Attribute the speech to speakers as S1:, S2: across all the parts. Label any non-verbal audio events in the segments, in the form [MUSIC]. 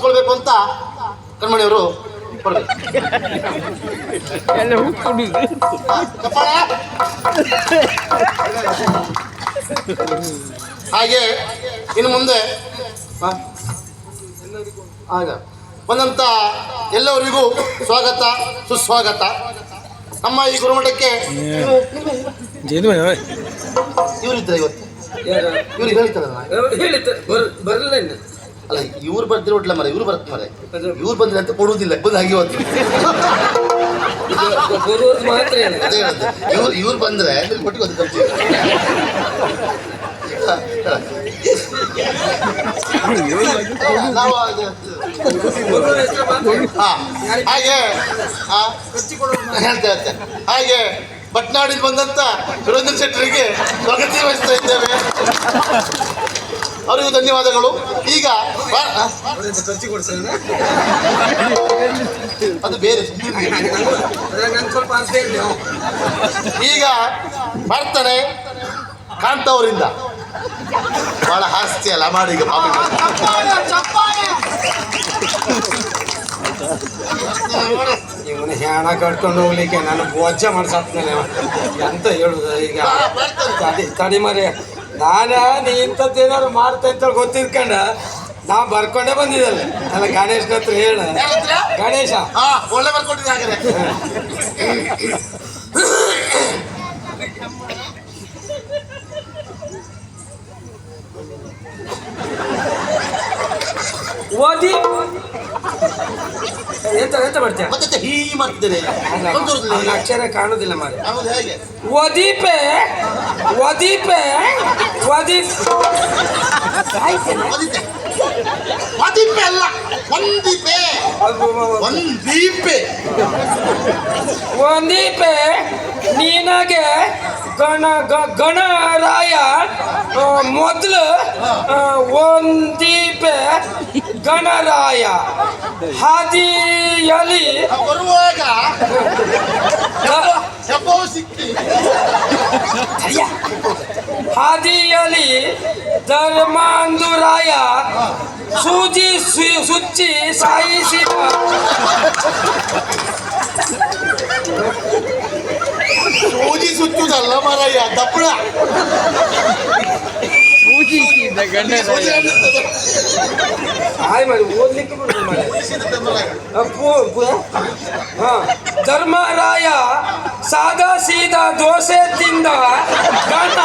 S1: ಮಾಡಿಸ್ಕೊಳ್ಬೇಕು ಅಂತ ಕಣ್ಮಣಿಯವರು. ಹಾಗೆ ಇನ್ನು ಮುಂದೆ ಹ? ಆಗ ಬಂದಂತ ಎಲ್ಲರಿಗೂ ಸ್ವಾಗತ ಸುಸ್ವಾಗತ. ನಮ್ಮ ಈ ಗುರುಮಠಕ್ಕೆ ಇವರಿದ್ದ ಇವತ್ತು. ಇವ್ರಿಗೆ ಹೇಳ್ತಾರೆ
S2: ಹೇಳಿತ್ತು ಬರಲಿಲ್ಲ ಇನ್ನು.
S1: ಅಲ್ಲ ಇವ್ರು ಬರ್ದಿರೋ ಒಟ್ಲ ಮರ ಇವ್ರು ಬರುತ್ತೆ ಮರ. ಇವ್ರು ಬಂದ್ರೆ ಅಂತ ಕೊಡುವುದಿಲ್ಲ ಬಂದು ಹಾಗೆ
S2: ಏನು
S1: ಅದೇ ಹೇಳೋದು. ಇವ್ರು ಇವ್ರು ಬಂದ್ರೆ ಒಂದು ನಾವು ಅದು- ಹಾ, ಹಾಗೆ ಹಾ, ಹೇಳ್ತೆ ಹೇಳ್ತೆ ಹಾಗೆ ಬಟ್ನಾಡಿದ್ ಬಂದಂತ ಸುರೇಂದ್ರ ಶೆಟ್ಟರಿಗೆ ಸ್ವಾಗತ ವಹಿಸ್ತಾ ಇದ್ದೇವೆ. ಅವರಿಗೂ ಧನ್ಯವಾದಗಳು. ಈಗ ಅದು ಬೇರೆ. ಈಗ ಬರ್ತಾರೆ ಕಾಂತವರಿಂದ. ಬಹಳ ಹಾಸ್ತಿ ಅಲ್ಲ ಮಾಡಿ ಈಗ
S2: ಇವನು ಹ್ಯಾಣ ಕಟ್ಕೊಂಡು ಹೋಗ್ಲಿಕ್ಕೆ ನಾನು ಬೋಜ ಮಾಡ್ಸಾತ್ಮೇಲೆ ಎಂತ ಹೇಳುದು ಈಗ? ತಡಿ ತಡಿ ಮರಿ ನಾನ ನೀ ಇಂಥದ್ದೇನಾದ್ರು ಮಾಡ್ತಾ ಅಂತ ಗೊತ್ತಿದ್ಕಂಡ ನಾ ಬರ್ಕೊಂಡೇ ಬಂದಿದ್ದಲ್ಲ. ಅಲ್ಲ ಗಣೇಶನ ಹತ್ರ ಹೇಳ. ಗಣೇಶ.
S1: ಒಳ್ಳೆ ಬರ್ಕೊಂಡಿದ್ದೆ ಹಾಗಾದ್ರೆ
S2: ಓದಿ. ಎಂತ ಎಂತ ಮಾಡ್ತೀಯ?
S1: ಮತ್ತೆ ಹೀ ಮಾಡ್ತಿದ್ದೇನೆ ಒಂಚೂರು
S2: ಅವ್ನ ಅಕ್ಷರ ಕಾಣುದಿಲ್ಲ ಮಾರಿ
S1: ಆಮೇಲೆ ಹೇಗೆ?
S2: ಒದೀಪೆ ಒದೀಪೆ ಒದೀಪ್
S1: ಒದಿತೆ ಒದಿಪೆ ಅಲ್ಲ ಒಂದಿಪೆ ಒಂದೀಪೆ
S2: ಒಂದೀಪೆ ನಿನಗೆ ಗಣ ಗಣರಾಯ ಮೊದಲು ಒಂದೀಪೆ ಗಣರಾಯ ಹಾದಿಯಲ್ಲಿ
S1: ಬರುವಾಗ
S2: ಗ-
S1: ಶಬೋ ಸಿಕ್ಕಿ
S2: ಹಾದಿಯಲ್ಲಿ ಧರ್ಮಾಂಧುರಾಯ ಸೂಜಿ ಸು- ಸುಚ್ಚಿ ಸಾಯಿಸಿದ
S1: ಸೂಜಿ ಸುತ್ತುದಲ್ಲ ಮರಯ್ಯ ದಪ್ಪಳ
S2: ಹಾಯ್ ಮಾಡಿ ಓದ್ಲಿಕ್ಕೆ ಬಿಡುದು ಮಾಡಿ
S1: ಬಿಸಿದ ಮರ.
S2: ಅಪ್ಪು ಹಾ ಧರ್ಮರಾಯ ಸಾದಾ ಸೀದಾ ದೋಸೆ ತಿಂದ ಗಣ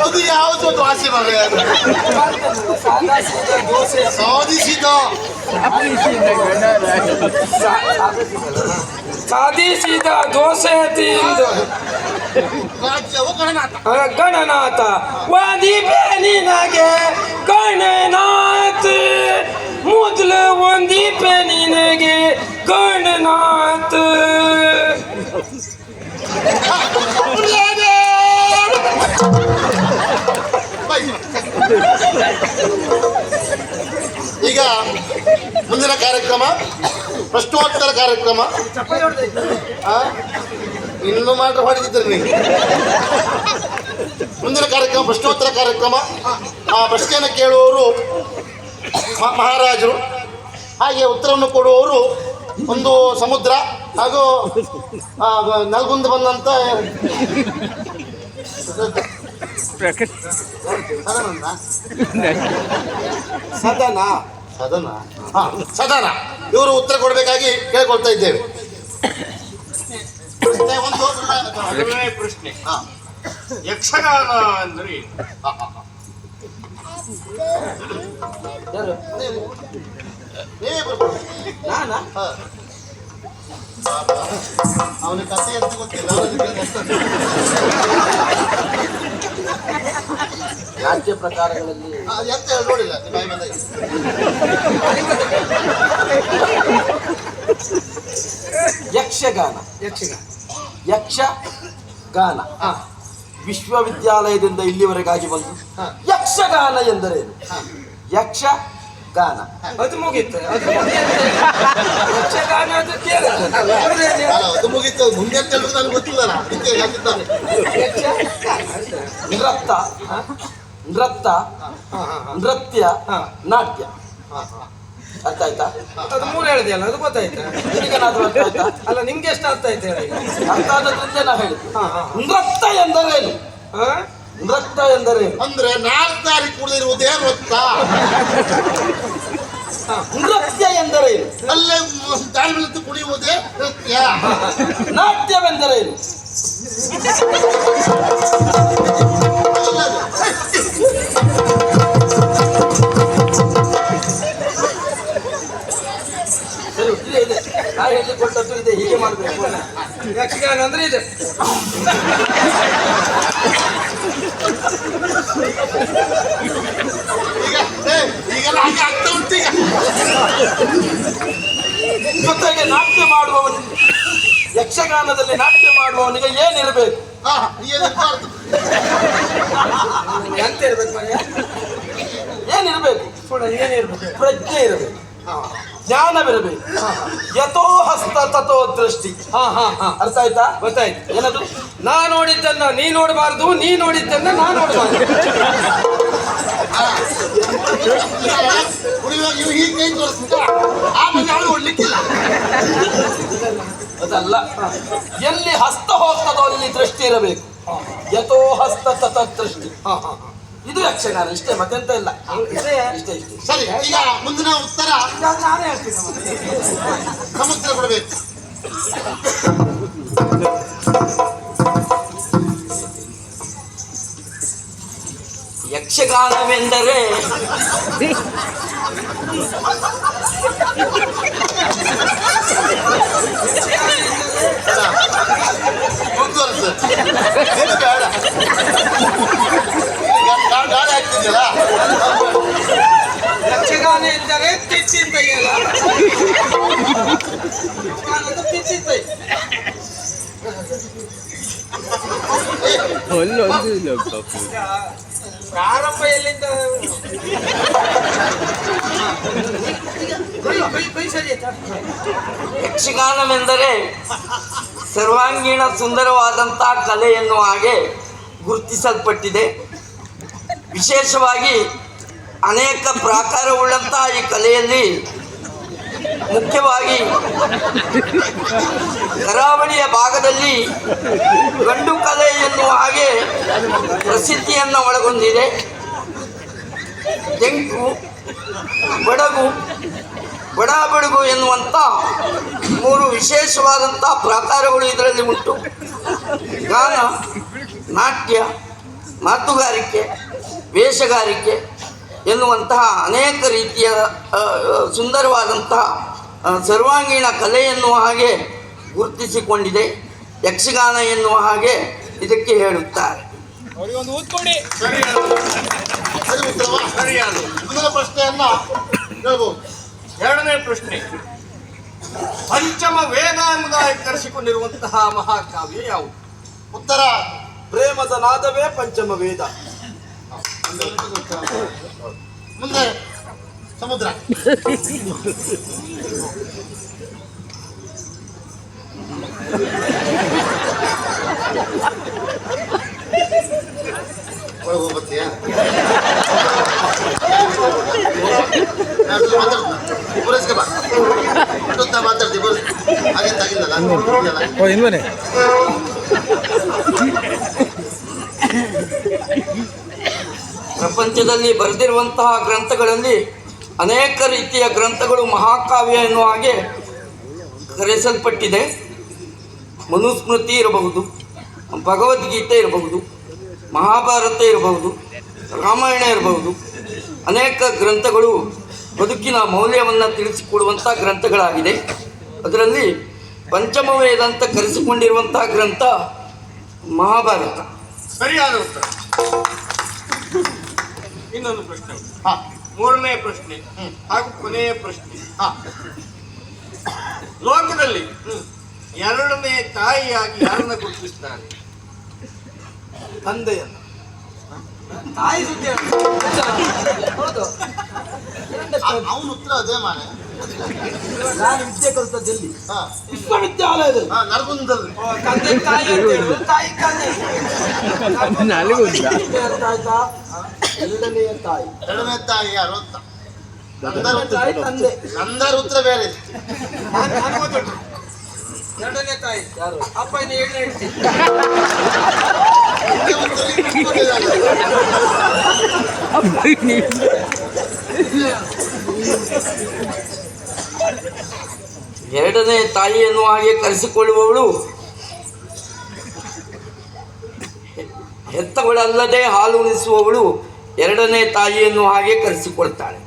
S1: ಅದು ಯಾವುದು ಒಂದು ವಾಸಿ ಮರಯ್ಯ ಅದು
S2: ಸಾದಾ ಸೀದಾ ದೋಸೆ
S1: ಸಾಧಿಸಿದ
S2: ಸಾದಿ ಸೀದಾ ದೋಸೆ ತಿಂದು
S1: ರಾಜ್ಯವು ಗಣನಾಥ
S2: ವಾದಿ ಪೆನಿನಗೆ ಗಣನಾಥ. ಮೊದಲು ಒಂದಿ ಪೆನಿನಗೆ ಗಣನಾಥ.
S1: ಈಗ ಮುಂದಿನ ಕಾರ್ಯಕ್ರಮ ಪ್ರಶ್ನೋತ್ತರ ಕಾರ್ಯಕ್ರಮ? ಇನ್ನು ಮಾತ್ರ ಹೊಡೆದಿದ್ದೀರಿ ನೀವು ಮುಂದಿನ ಕಾರ್ಯಕ್ರಮ ಪ್ರಶ್ನೋತ್ತರ ಕಾರ್ಯಕ್ರಮ. ಆ ಪ್ರಶ್ನೆಯನ್ನು ಕೇಳುವವರು ಮಹಾರಾಜರು. ಹಾಗೆ ಉತ್ತರವನ್ನು ಕೊಡುವವರು ಒಂದು ಸಮುದ್ರ ಹಾಗೂ ನಲ್ಗುಂದು ಸದನಂದ
S2: ಸದನ.
S1: ಸದನ. ಹಾ ಸದನ. ಇವರು ಉತ್ತರ ಕೊಡಬೇಕಾಗಿ ಕೇಳ್ಕೊಳ್ತಾ ಇದ್ದೇವೆ. ಪ್ರಶ್ನೆ ಒಂದು
S3: ಮೊದಲನೇ ಪ್ರಶ್ನೆ.
S1: ಹಾ,
S3: ಯಕ್ಷಗಾನ ಅಂದ್ರೆ.
S1: ನೀವೇ- ಬರ್ಬೋದು.
S2: ನಾನಾ?
S1: ಅವನ ಕಥೆ ಅಂತ ಗೊತ್ತಿಲ್ಲ.
S2: ರಾಜ್ಯ ಪ್ರಕಾರಗಳಲ್ಲಿ
S1: ಎಂತ ಹೇಳಿ ನೋಡಿಲ್ಲ. ನಿಮ್ಮ
S4: ಯಕ್ಷಗಾನ.
S2: ಯಕ್ಷಗಾನ.
S4: ಯಕ್ಷ ಗಾನ.
S2: ಹಾ.
S4: ವಿಶ್ವವಿದ್ಯಾಲಯದಿಂದ ಇಲ್ಲಿವರೆಗಾಗಿ ಬಂದು
S2: ಹಾ.
S4: ಯಕ್ಷಗಾನ ಎಂದರೇನು? ಯಕ್ಷ ಗಾನ.
S2: ಅದು ಮುಗೀತು. ಯಕ್ಷಗಾನ ಅದು.
S1: ಅದು ಮುಗೀತು. ಮುಂದೆ ನನಗೆ ಗೊತ್ತಿಲ್ಲ
S4: ನೃತ್ತ ನೃತ್ತ ನೃತ್ಯ
S2: ಹಾ.
S4: ನಾಟ್ಯ.
S1: ಹಾ, ಹಾ.
S4: ಅರ್ಥ ಆಯ್ತಾ?
S2: ಅದು ಮೂರು ಹೇಳಿದೆಯಲ್ಲ ಅದು ಗೊತ್ತಾಯ್ತಾ.
S4: ನಿನಗೇನಾದ್ರೂ ಅರ್ಥ ಆಯ್ತಾ?
S2: ಅಲ್ಲ ನಿಮ್ಗೆ ಎಷ್ಟು ಅರ್ಥ ಆಯ್ತು ಹೇಳಿ.
S4: ಅರ್ಥ ಆದದ್ರಿಂದ ನಾ
S2: ಹೇಳಿ
S4: ನೃತ್ಯ ಎಂದರೇನು? ನೃತ್ಯ ಎಂದರೇನು?
S1: ಅಂದ್ರೆ ನಾಲ್ಕು ತಾರೀಕು ಕುಡಿದಿರುವುದೇ ನೃತ್ಯ.
S4: ನೃತ್ಯ ಎಂದರೇನು?
S1: ಅಲ್ಲೇ ದಾರಿ ಮೇಲೆ ಕುಡಿಯುವುದೇ ನೃತ್ಯ.
S4: ನಾಟ್ಯವೆಂದರೇನು?
S2: ಯಕ್ಷಗಾನ ಅಂದ್ರೆ ಇದೆ
S1: ಈಗೆಲ್ಲ ಹಾಗೆ ಆಗ್ತಾ ಉಂಟು ಈಗ
S4: ಜೊತೆಗೆ ನಾಟ್ಯ ಮಾಡುವವನು ಯಕ್ಷಗಾನದಲ್ಲಿ ನಾಟ್ಯ ಮಾಡುವವನಿಗೆ ಏನಿರಬೇಕು?
S2: ಎಂತ ಇರ್ಬೇಕು
S4: ಏನಿರಬೇಕು
S2: ಕೂಡ ಏನಿರ್ಬೇಕು?
S4: ಪ್ರಜ್ಞೆ ಇರಬೇಕು. ಜ್ಞಾನವಿರಬೇಕು. ಯಥೋ ಹಸ್ತ ತಥೋ ದೃಷ್ಟಿ.
S2: ಹಾ ಹಾ ಹಾ.
S4: ಅರ್ಥ ಆಯ್ತಾ?
S2: ಗೊತ್ತಾಯ್ತು.
S4: ಏನದು?
S2: ನಾ ನೋಡಿದ್ದನ್ನ ನೀ ನೋಡಬಾರ್ದು ನೀ ನೋಡಿದ್ದನ್ನ ನಾ ನೋಡಬಾರ್ದು.
S4: ಅದಲ್ಲ ಎಲ್ಲಿ ಹಸ್ತ ಹೋಗ್ತದೋ ಅಲ್ಲಿ ದೃಷ್ಟಿ ಇರಬೇಕು. ಯಥೋ ಹಸ್ತ ತಥ ದೃಷ್ಟಿ.
S2: ಹಾ ಹಾ.
S4: ಇದು ಯಕ್ಷಗಾನ ಇಷ್ಟೇ ಮತ್ತೆಂತ ಇಲ್ಲ.
S2: ಇದೇ
S4: ಇಷ್ಟೇ ಇಷ್ಟೇ.
S1: ಸರಿ ಈಗ ಮುಂದಿನ ಉತ್ತರ.
S2: ನಾನೇ ಹೇಳ್ತೀನಿ.
S1: ಸಮುದ್ರ ಕೊಡಬೇಕು.
S4: ಯಕ್ಷಗಾನವೆಂದರೆ
S1: ಮುಂದುವರೆಸು.
S5: ಇಲ್ಲ ಪಾಪು
S2: ಪ್ರಾರಂಭ ಎಲ್ಲಿಂದ?
S6: ಯಕ್ಷಗಾನವೆಂದರೆ ಸರ್ವಾಂಗೀಣ ಸುಂದರವಾದಂತಹ ಕಲೆ ಎನ್ನುವ ಹಾಗೆ ಗುರುತಿಸಲ್ಪಟ್ಟಿದೆ. ವಿಶೇಷವಾಗಿ ಅನೇಕ ಪ್ರಾಕಾರವುಳ್ಳಂತಹ ಈ ಕಲೆಯಲ್ಲಿ ಮುಖ್ಯವಾಗಿ ಕರಾವಳಿಯ ಭಾಗದಲ್ಲಿ ಗಂಡು ಕಲೆ ಹಾಗೆ ಪ್ರಸಿದ್ಧಿಯನ್ನು ಒಳಗೊಂಡಿದೆ. ತೆಂಕು ಬಡಗು, ಬಡಾಬಡುಗು ಎನ್ನುವಂಥ ಮೂರು ವಿಶೇಷವಾದಂಥ ಪ್ರಾಕಾರಗಳು ಇದರಲ್ಲಿ ಉಂಟು. ಗಾನ, ನಾಟ್ಯ, ಮಾತುಗಾರಿಕೆ, ವೇಷಗಾರಿಕೆ ಎನ್ನುವಂತಹ ಅನೇಕ ರೀತಿಯ ಸುಂದರವಾದಂತಹ ಸರ್ವಾಂಗೀಣ ಕಲೆ ಎನ್ನುವ ಹಾಗೆ ಗುರುತಿಸಿಕೊಂಡಿದೆ. ಯಕ್ಷಗಾನ ಎನ್ನುವ ಹಾಗೆ ಇದಕ್ಕೆ ಹೇಳುತ್ತಾರೆ.
S1: ಮುಂದಿನ ಪ್ರಶ್ನೆಯನ್ನ ಹೇಳ್ಬೋದು
S3: ಎರಡನೇ ಪ್ರಶ್ನೆ. ಪಂಚಮ ವೇದ ಎಂಬುದಾಗಿ ಕರೆಸಿಕೊಂಡಿರುವಂತಹ ಮಹಾಕಾವ್ಯ ಯಾವುದು?
S1: ಉತ್ತರ
S4: ಪ್ರೇಮದ ನಾದವೇ ಪಂಚಮ ವೇದ
S1: ಮುಂದೆ ಸಮುದ್ರ. [LAUGHS] ಒಳಗೆ ಹೋಗ್ಬತ್ತೀಯಾ ಮಾತಾಡ್ತೀವಿ ಹಾಗೆ
S6: ಪ್ರಪಂಚದಲ್ಲಿ ಬರೆದಿರುವಂತಹ ಗ್ರಂಥಗಳಲ್ಲಿ ಅನೇಕ ರೀತಿಯ ಗ್ರಂಥಗಳು ಮಹಾಕಾವ್ಯ ಎನ್ನುವ ಹಾಗೆ ಕರೆಸಲ್ಪಟ್ಟಿದೆ ಮನುಸ್ಮೃತಿ ಇರಬಹುದು. ಭಗವದ್ಗೀತೆ ಇರಬಹುದು ಮಹಾಭಾರತ ಇರಬಹುದು ರಾಮಾಯಣ ಇರಬಹುದು ಅನೇಕ ಗ್ರಂಥಗಳು ಬದುಕಿನ ಮೌಲ್ಯವನ್ನು ತಿಳಿಸಿಕೊಡುವಂಥ ಗ್ರಂಥಗಳಾಗಿದೆ. ಅದರಲ್ಲಿ ಪಂಚಮ ವೇದ ಅಂತ ಕರೆಸಿಕೊಂಡಿರುವಂತಹ ಗ್ರಂಥ ಮಹಾಭಾರತ.
S3: ಸರಿಯಾದ ಉತ್ತರ. ಇನ್ನೊಂದು ಪ್ರಶ್ನೆ.
S1: ಹಾ.
S3: ಮೂರನೇ ಪ್ರಶ್ನೆ. ಹಾಗೂ ಕೊನೆಯ ಪ್ರಶ್ನೆ.
S1: ಹಾ.
S3: ಲೋಕದಲ್ಲಿ ಎರಡನೇ ತಾಯಿಯಾಗಿ ಯಾರನ್ನ ಗುರುತಿಸ್ತಾರೆ?
S4: ತಂದೆಯನ್ನು.
S2: ತಾಯಿ ಸುದ್ದಿ. ಹೌದು.
S1: ಅವನ ಉತ್ತರ ಅದೇ ಮಾನೆ
S4: ನಾನು ವಿದ್ಯೆ ಕಲಿತದ್ದಲ್ಲಿ
S1: ಹಾ.
S4: ವಿಶ್ವವಿದ್ಯಾಲಯದಲ್ಲಿ.
S2: ಓ, ತಂದೆ ತಾಯಿ ತಾಯಿ ತಂದೆ
S4: ಅರ್ಥ ಆಯ್ತಾ ಎರಡನೆಯ ತಾಯಿ.
S1: ಎರಡನೇ ತಾಯಿ ಯಾರು ಅಂತ?
S4: ತಂದೆ.
S1: ನಂದರ ಉತ್ತರ ಬೇರೆ
S2: ಎರಡನೇ ತಾಯಿ.
S4: ಯಾರು?
S2: ಅಪ್ಪ ಇನ್ನು ಏಳನೇ
S1: ಇದೇ ಉತ್ತರ ಇಟ್ಕೊಂಡಿದ್ದಾರೆ.
S6: ಎರಡನೇ ತಾಯಿ ಎನ್ನುವ ಹಾಗೆ ಕರೆಸಿಕೊಳ್ಳುವವಳು ಹೆತ್ತವಳಲ್ಲದೆ ಹಾಲು ಉಣಿಸುವವಳು ಎರಡನೇ ತಾಯಿಯನ್ನು ಹಾಗೆ ಕರೆಸಿಕೊಳ್ತಾಳೆ.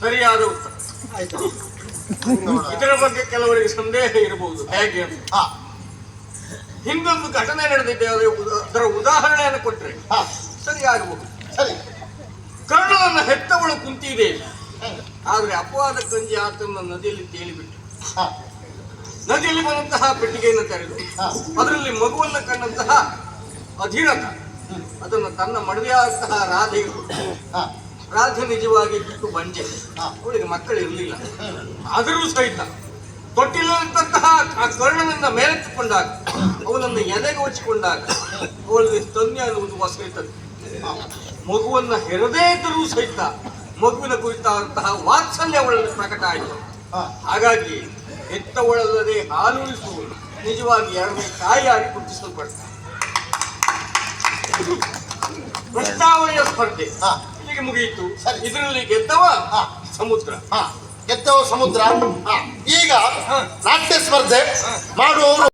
S3: ಸರಿಯಾದ ಇದರ ಬಗ್ಗೆ ಕೆಲವರಿಗೆ ಸಂದೇಹ ಇರಬಹುದು. ಹೇಗೆ ಅಂತ. ಹಿಂದೊಂದು ಘಟನೆ ನಡೆದಿದೆ. ಅದರ ಉದಾಹರಣೆಯನ್ನು ಕೊಟ್ಟರೆ
S1: ಸರಿ
S3: ಸರಿಯಾಗಬಹುದು
S1: ಸರಿ.
S3: ಕರ್ಣನನ್ನ ಹೆತ್ತವಳು ಕುಂತಿದೆ. ಆದ್ರೆ ಅಪವಾದ ಕಂಜಿ ಆತನ ನದಿಯಲ್ಲಿ ತೇಲಿಬಿಟ್ಟು ನದಿಯಲ್ಲಿ ಬಂದಂತಹ ಪೆಟ್ಟಿಗೆಯನ್ನು ತೆರೆದು ಅದರಲ್ಲಿ ಮಗುವನ್ನ ಕಂಡಂತಹ ಅಧೀರಥ ಅದನ್ನು ತನ್ನ ಮಡದಿಯಾದಂತಹ ರಾಧೆಗೆ ಕೊಟ್ಟು
S1: ಹಾ.
S3: ರಾಧೆ ನಿಜವಾಗಿ ಬಿಟ್ಟು ಬಂಜೆ. ಅವಳಿಗೆ ಮಕ್ಕಳು ಇರಲಿಲ್ಲ. ಆದರೂ ಸಹಿತ ತೊಟ್ಟಿಲ್ಲದಂತಹ ಆ ಕರ್ಣನಿಂದ ಮೇಲೆತ್ತಿಕೊಂಡಾಗ ಅವನನ್ನು ಎದೆಗೆ ಹೊಚ್ಚಿಕೊಂಡಾಗ ಅವಳಿಗೆ ಸ್ತನ್ಯ ಅನ್ನುವುದು ಹೊಸೈತದೆ ಮಗುವನ್ನ ಹೆರದೇ ಇದ್ದರೂ ಸಹಿತ ಮಗುವಿನ ಕುರಿತಾದಂತಹ ವಾತ್ಸಲ್ಯ ಅವಳಲ್ಲಿ ಪ್ರಕಟ ಆಯಿತು. ಹಾಗಾಗಿ ಹೆತ್ತವಳಲ್ಲದೆ ಹಾಲುಣಿಸುವುದು ನಿಜವಾಗಿ ಎರಡನೇ ತಾಯಿಯಾಗಿ ಗುರುತಿಸಲ್ಪಡ್ತಾರೆ ಪ್ರಸ್ತಾವನೆಯ ಸ್ಪರ್ಧೆ. ಇಲ್ಲಿಗೆ ಮುಗಿಯಿತು. ಇದರಲ್ಲಿ ಗೆದ್ದವ
S1: ಹಾ.
S3: ಸಮುದ್ರ.
S1: ಹಾ. ಗೆದ್ದವ ಸಮುದ್ರ. ಹಾ. ಈಗ ನಾಟ್ಯ ಸ್ಪರ್ಧೆ ಮಾಡುವವರು